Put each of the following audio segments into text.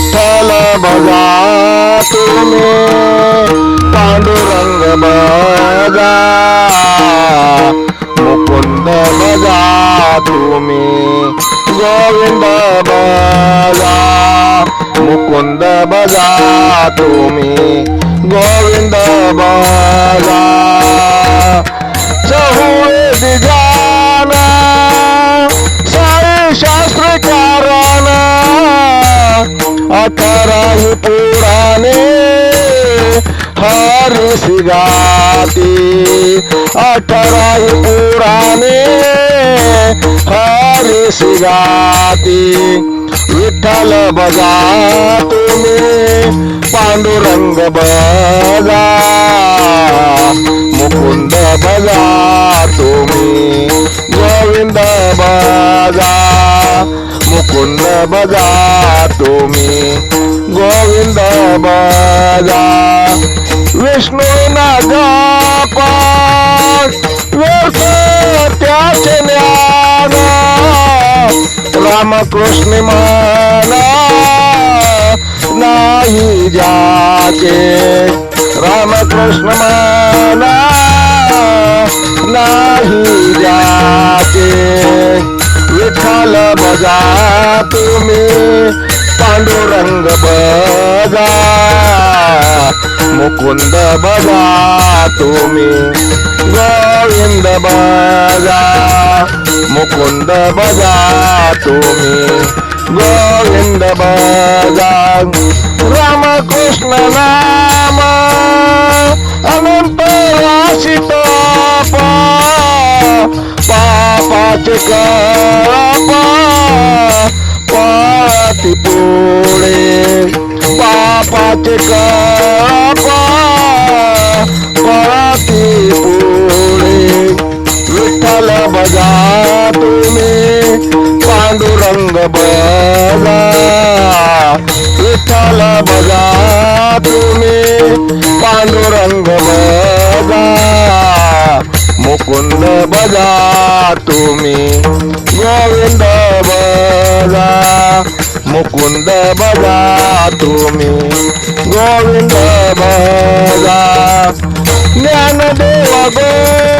विठ्ठल बघा तुम्ही पांडुरंग बघा मुकुंद बघा तुम्ही गोविंद बघा मुकुंद बघा तुम्ही गोविंद बघा हरिसी गाती अठराही पुराणे हरिसी गाती विठ्ठल बजा तुम्ही पांडुरंग बजा मुकुंद बजा तुम्ही गोविंद बजा मुकुंद बजा तुम्ही गोविंद बजा विष्णू नागापा व्यर्थ त्याचे ज्ञान रामकृष्ण माना नाही जाके। रामकृष्ण माना नाही जाके। विठ्ठल बघा तुम्ही, पांडुरंग बघा मुकुंद बघा तुम्ही. गोविंद बघा. मुकुंद बघा तुम्ही. गोविंद बघा. रामकृष्ण नाम. अनंत राशित पापाचे कळपा पाती पुढे. पापाचे का पांडुरंग बघा विठ्ठल बघा तुम्ही पांडुरंग बघा. मुकुंद बघा तुम्ही गोविंद बघा. मुकुंद बघा तुम्ही गोविंद बघा. ज्ञानदेव गो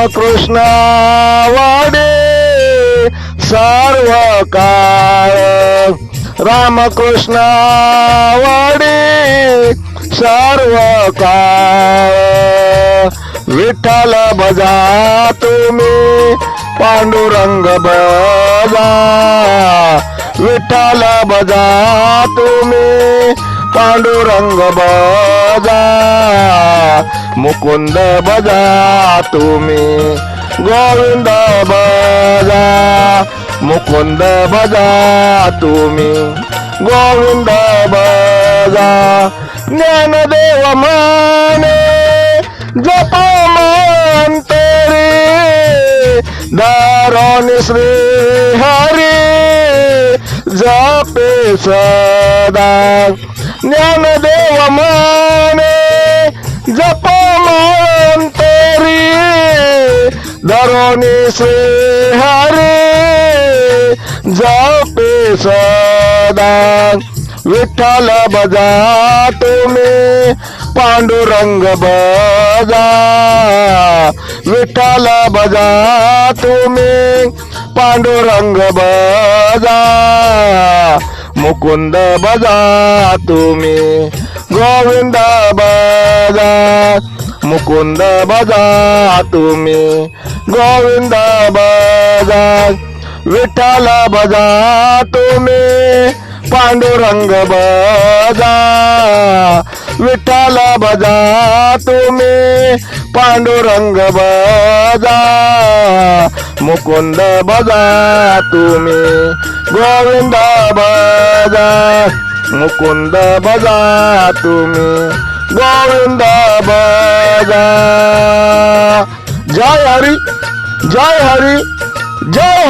रामकृष्ण वाडे सर्व काळ रामकृष्ण वाडे सर्व काळ विठ्ठल बजा तुम्ही पांडुरंग बजा विठ्ठल बजा तुम्ही पांडुरंग बजा मुकुंद बजा तुम्ही. गोविंद बजा मुकुंद बजा तुम्ही. गोविंद बजा ज्ञानदेव माने जप मंतरी दारोन श्री हरी जपे सदा. ज्ञानदेव माने जप तेरी दरोनी श्री हरी जपे सदा विठ्ठल बजा तुम्हें पांडुरंग बजा। विठ्ठल बजा तुम्हें पांडुरंग बजा। मुकुंद बजा तुम्हें गोविंद बजा मुकुंद बजा तुम्ही. गोविंद बजा विठ्ठल बजा तुम्ही. पांडुरंग बजा विठ्ठल बजा तुम्ही. पांडुरंग बजा मुकुंद बजा तुम्ही. गोविंद बजा मुकुंद बजा तुम्ही. Govinda Bhaja Jai Hari Jai Hari Jai